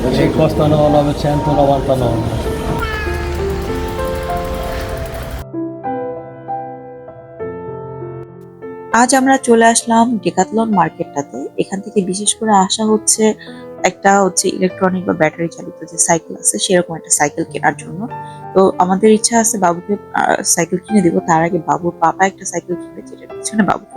Ci costano 999. আজ আমরা চলে আসলাম ডেকাথলন মার্কেটটাতে এখান থেকে বিশেষ করে আসা হচ্ছে একটা হচ্ছে ইলেকট্রনিক বা ব্যাটারি চালিত যে সাইকেল আছে, সেরকম একটা সাইকেল কেনার জন্য। তো আমাদের ইচ্ছা আছে বাবুকে সাইকেল কিনে দেবো। তার আগে বাবুর পাপা একটা সাইকেল কিনবে, যেটার পিছনে বাবুকে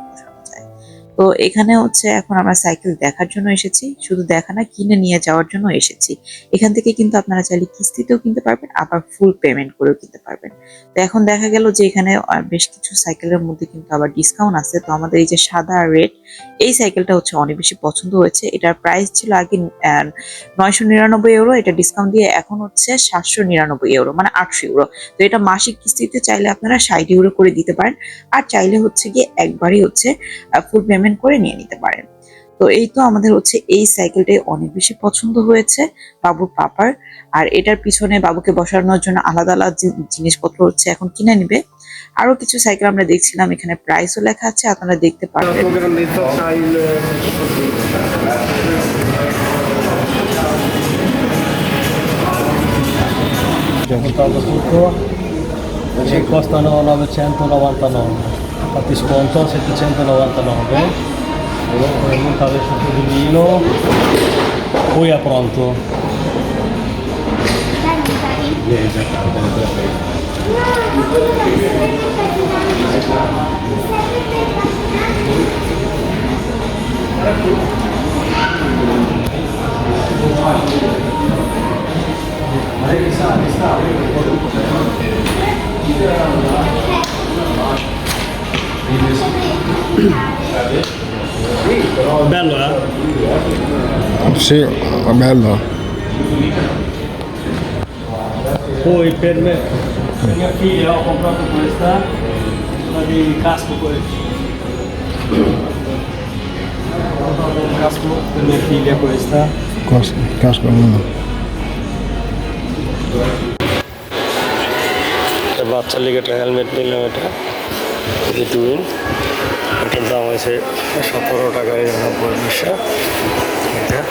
তো এখানে হচ্ছে এখন আমরা সাইকেল দেখার জন্য এসেছি। শুধু দেখা না, কিনে নিয়ে যাওয়ার জন্য এসেছি। এখান থেকে কিন্তু আপনারা চাইলে কিস্তিতেও কিনতে পারবেন, আবার ফুল পেমেন্ট করেও কিনতে পারবেন। তো এখন দেখা গেল যে এখানে বেশ কিছু সাইকেলের মধ্যে কিন্তু আবার ডিসকাউন্ট আছে। তো আমাদের এই যে সাদা আর রেড এই সাইকেলটা হচ্ছে অনেক বেশি পছন্দ হয়েছে। এটার প্রাইস ছিল আগে নয়শো নিরানব্বই ইউরো এটা ডিসকাউন্ট দিয়ে এখন হচ্ছে সাতশো নিরানব্বই ইউরো মানে আটশো ইউরো তো এটা মাসিক কিস্তিতে চাইলে আপনারা ষাট ইউরো করে দিতে পারেন। আর চাইলে হচ্ছে গিয়ে একবারই হচ্ছে ফুল পেমেন্ট করে নিয়ে নিতে পারেন। তো এই তো আমাদের হচ্ছে এই সাইকেলটাই অনেক বেশি পছন্দ হয়েছে বাবুর পাপার। আর এটার পিছনে বাবুকে বসানোর জন্য আলাদা আলাদা জিনিসপত্র হচ্ছে এখন কিনে নিবে। আরও কিছু সাইকেল আমরা দেখছিলাম এখানে প্রাইসও লেখা আছে আপনারা দেখতে পারবেন. Ci costano 999. fatti sconto 799 montare il succo di vino. Poi è pronto. Dai, dai. Bello eh? Sì, è bello. Poi per me, per mia figlia ho comprato questa, una di casco questo. Ho comprato un casco per mia figlia questa. Cas- Casco uno. বাচ্চা লিগে একটা helmet নিলাম এটা এই যে twin এটার দাম হয়েছে সতেরো টাকা নিরানব্বই পয়সা। হ্যাঁ। এটা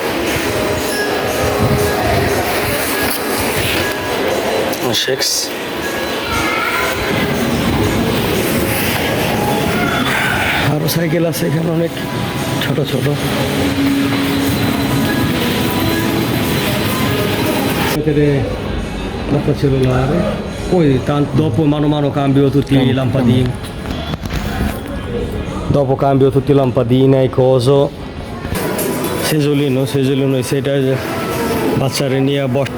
আরও সাইকেল আছে এখানে অনেক ছোট ছোট। ছিল না আরে। ওই তান দপ মানো মানো কাম বিহত লাম্পা দিয়ে। Dopo cambio tutti i lampadine, e coso. Sesolino, sesolino সেটা বাচ্চারে নিয়ে বস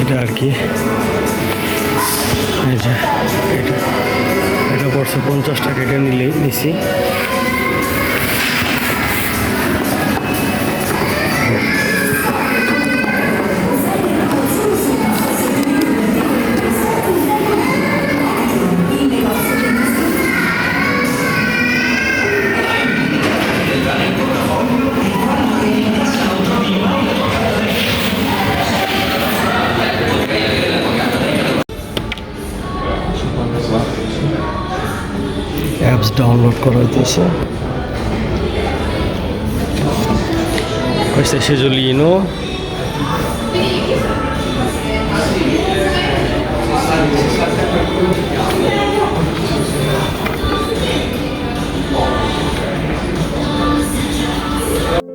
এটা আর কি এটা এটা পড়ছে পঞ্চাশ টাকা এটা নিলে নিছি অ্যাপস ডাউনলোড করা হইতেছে questo è seggiolino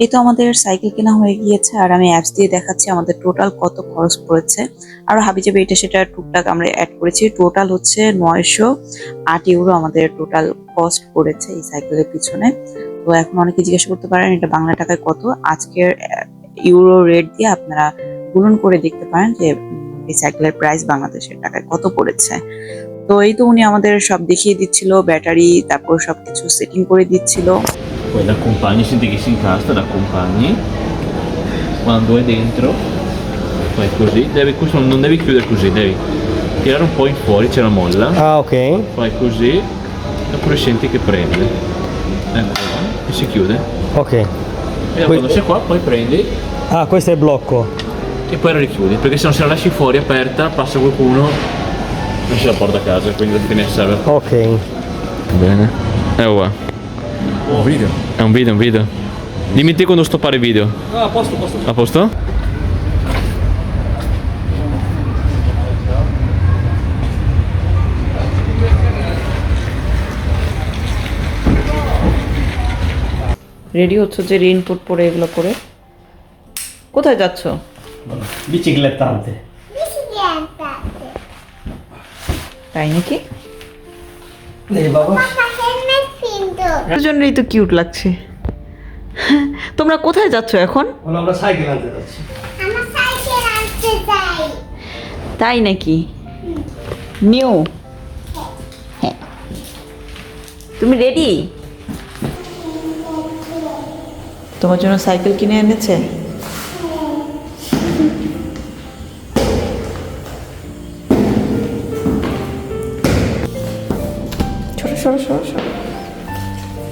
এই তো আমাদের সাইকেল কেনা হয়ে গিয়েছে, আর আমি অ্যাপস দিয়ে দেখাচ্ছি আমাদের টোটাল কত খরচ পড়েছে। আর হাবিজাবি এটা সেটা টুকটাক আমরা অ্যাড করেছি। টোটাল হচ্ছে নয়শো আট ইউরো আমাদের টোটাল কস্ট পড়েছে এই সাইকেলের পিছনে। তো এখন অনেকে জিজ্ঞাসা করতে পারেন, এটা বাংলা টাকায় কত? আজকের ইউরো রেট দিয়ে আপনারা গুণন করে দেখতে পারেন যে এই সাইকেলের প্রাইস বাংলাদেশের টাকায় কত পড়েছে। তো এই তো উনি আমাদের সব দেখিয়ে দিচ্ছিল, ব্যাটারি, তারপর সবকিছু সেটিং করে দিচ্ছিল। Poi da compagni senti che si incastra da compagni. Quando è dentro fai così. Devi, questo non devi chiudere così devi tirare un po' in fuori c'è la molla. Ah ok. Fai così e poi senti che prende. Ecco qua, e si chiude. Ok. E Poi- quando sei qua poi prendi. Ah questo è il blocco. E poi la richiudi perché se non se la lasci fuori aperta passa qualcuno e si la porta a casa quindi alla fine serve ok. Bene. Eh qua Un video. è un video un video Dimmi te quando stoppare il video. No, a posto, a posto. A posto? Ready হচ্ছে যে raincoat পরে এগুলো পরে কোথায় যাচ্ছ Bicicletta ante. তাই নাকি Dai, বাবা দুজনেরই তো কিউট লাগছে। তোমরা কোথায় যাচ্ছ এখন? আমরা সাইকেল আনতে যাচ্ছি। আমার সাইকেল আনতে চাই তাই নাকি? নিউ হ্যাঁ। তুমি রেডি তোমার জন্য সাইকেল কিনে এনেছে? সরো সরো সরো সরো।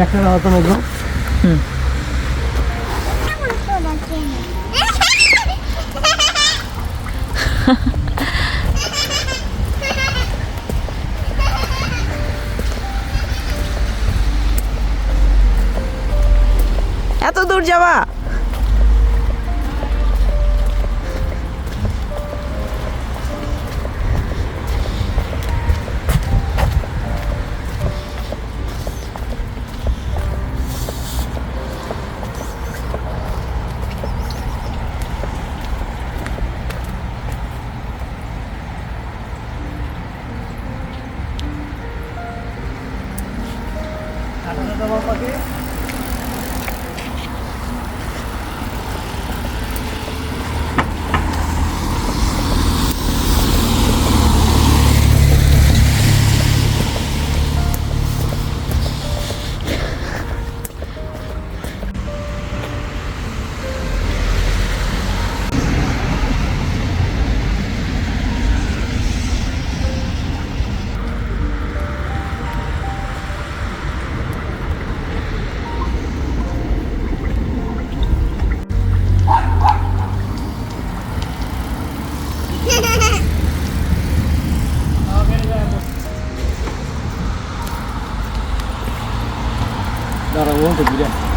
এটা তোমার কি দেখো এত দূর যাওয়া Караон-то, блядь.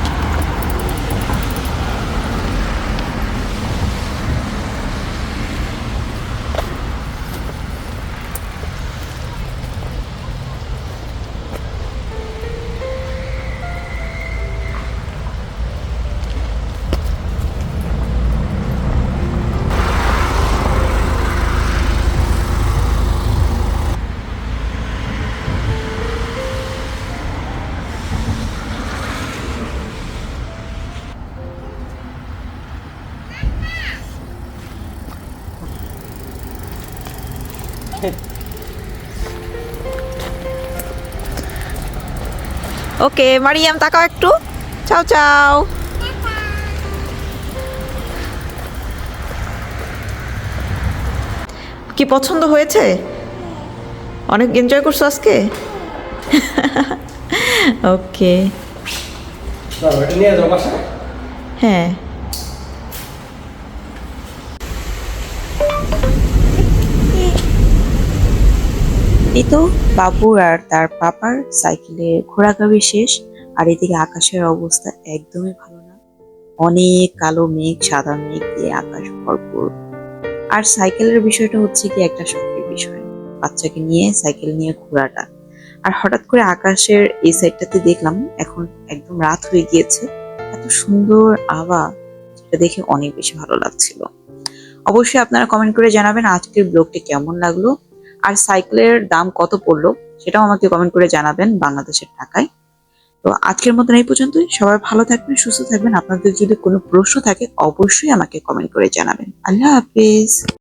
ওকে মারিয়াম তাকাও একটু চাও চাও কি পছন্দ হয়েছে অনেক এনজয় করছ আজকে ওকে হ্যাঁ এই তো বাবু আর তার পাপার সাইকেলে ঘোরাঘুরি শেষ, আর এদিকে আকাশের অবস্থা একদমই ভালো না। অনেক কালো মেঘ, সাদা মেঘ দিয়ে আকাশ ভরপুর। আর সাইকেলের বিষয়টা হচ্ছে কি, একটা শখের বিষয়। বাচ্চাকে নিয়ে, সাইকেল নিয়ে ঘোরাটা। আর হঠাৎ করে আকাশের এই সাইডটাতে দেখলাম, এখন একদম রাত হয়ে গিয়েছে। এত সুন্দর আবা যেটা দেখে অনেক বেশি ভালো লাগছিল। অবশ্যই আপনারা কমেন্ট করে জানাবেন আজকের ব্লগটি কেমন লাগল। আর সাইকেলের দাম কত পড়ল সেটাও আমাকে কমেন্ট করে জানাবেন বাংলাদেশের টাকায়। তো আজকের মতন এই পর্যন্তই। সবাই ভালো থাকবেন, সুস্থ থাকবেন। আপনাদের যদি কোনো প্রশ্ন থাকে অবশ্যই আমাকে কমেন্ট করে জানাবেন। আল্লাহ হাফিজ।